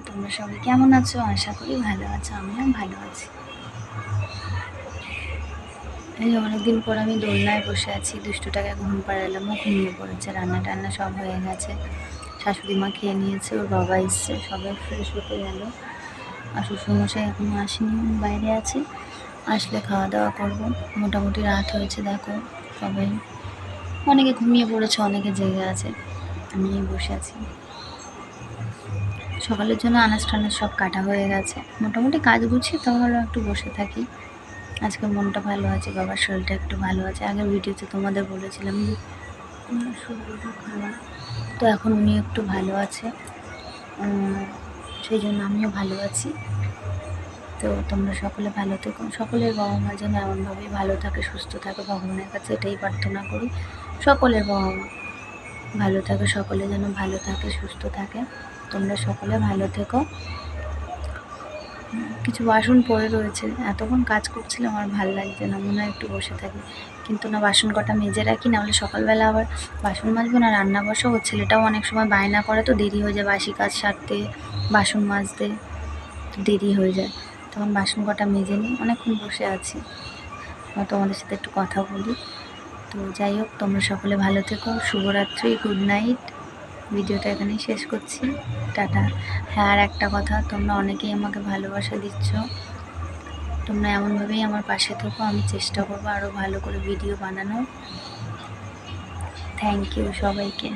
আর তোমরা সবাই কেমন আছো? আশা করি ভালো আছো, আমিও ভালো আছি। এই অনেকদিন পর আমি দোলনায় বসে আছি, দুষ্টুটাকে ঘুম পাড়ালাম, ও ঘুমিয়ে পড়েছে রান্না টান্না সব হয়ে গেছে। শাশুড়ি মা খেয়ে নিয়েছে, ওর বাবা এসছে, সবাই ফ্রেশ হতে গেল। আর শ্বশুরমশাই এখনও আসেনি, বাইরে আছে। আসলে খাওয়া দাওয়া করব। মোটামুটি রাত হয়েছে, দেখো, সবাই। অনেকে ঘুমিয়ে পড়েছে, অনেকে জেগে আছে। আমি বসে আছি। সকালের জন্য আনাজ টানাজ সব কাটা হয়ে গেছে। মোটামুটি কাজ গুছিয়ে তাহলে একটু বসে থাকি। আজকে মনটা ভালো আছে, বাবার শরীরটা একটু ভালো আছে। আগের ভিডিওতে তোমাদের বলেছিলাম যে তো এখন উনি একটু ভালো আছে। সেই জন্য আমিও ভালো আছি। তো তোমরা সকলে ভালো থেকো। সকলের বাবা মা যেন এমনভাবেই ভালো থাকে, সুস্থ থাকে, ভগবানের কাছে এটাই প্রার্থনা করি। সকলের বাবা মা। ভালো থাকে, সকলে যেন ভালো থাকে, সুস্থ থাকে। তোমরা সকলে ভালো থেকো। কিছু বাসন পড়ে রয়েছে। এতক্ষণ কাজ করছিলাম আমার ভালো লাগছে না, মনে হয় একটু বসে থাকি। কিন্তু না, বাসন কটা মেজে রাখি না হলে সকালবেলা আবার বাসন মাজবো না, রান্না বসাবো। ছেলেটাও অনেক সময় বায়না করে তো, দেরি হয়ে যায় বাসি কাজ সারতে, বাসন মাজতে দেরি হয়ে যায়। তখন বাসন কটা মেজে নিই, অনেকক্ষণ বসে আছি। তোমাদের সাথে একটু কথা বলি। তো যাই হোক, তোমরা সকলে ভালো থেকো, শুভরাত্রি গুড নাইট ভিডিওটা এখানেই শেষ করছি। টাটা। হ্যাঁ আর একটা কথা, তোমরা অনেকেই আমাকে ভালোবাসা দিচ্ছ। তোমরা এমনভাবেই আমার পাশে থেকো, আমি চেষ্টা করব আরও ভালো করে ভিডিও বানানো থ্যাংক ইউ সবাইকে।